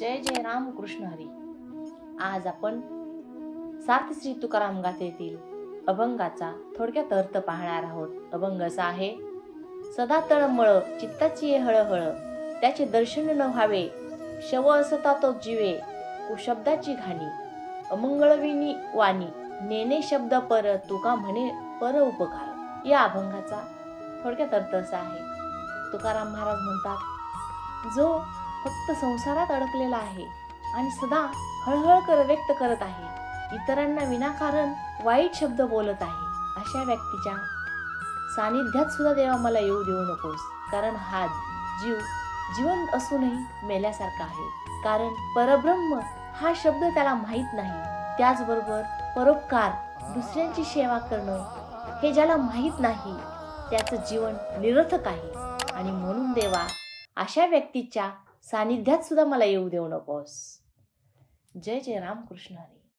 जय जय राम कृष्ण हरी. आज आपण सात श्री तुकाराम गाथेतील अभंगाचा थोडक्यात अर्थ पाहणार आहोत. अभंग असा आहे सदा तळमळ चित्ताची ये हळहळ त्याचे दर्शन न व्हावे शव असता तो जीवे कुशब्दाची घाणी अमंगळविनी वाणी नेने शब्द पर तुका म्हणे पर उपकार. या अभंगाचा थोडक्यात अर्थ असा आहे. तुकाराम महाराज म्हणतात जो फक्त संसारात अडकलेला आहे आणि सदा हळहळ कर व्यक्त करत आहे. इतरांना विनाकारण वाईट शब्द बोलत आहे अशा व्यक्तीच्या सानिध्यात सुद्धा देवा मला येऊ देऊ नकोस. कारण हा जीव जिवंत असूनही मेल्यासारखा आहे. कारण परब्रह्म हा शब्द त्याला माहीत नाही. त्याचबरोबर परोपकार दुसऱ्यांची सेवा करणं हे ज्याला माहीत नाही त्याचं जीवन निरर्थक आहे. आणि म्हणून देवा अशा व्यक्तीच्या सानिध्यात सुद्धा मला येऊ देऊ नकोस. जय जय रामकृष्ण हरी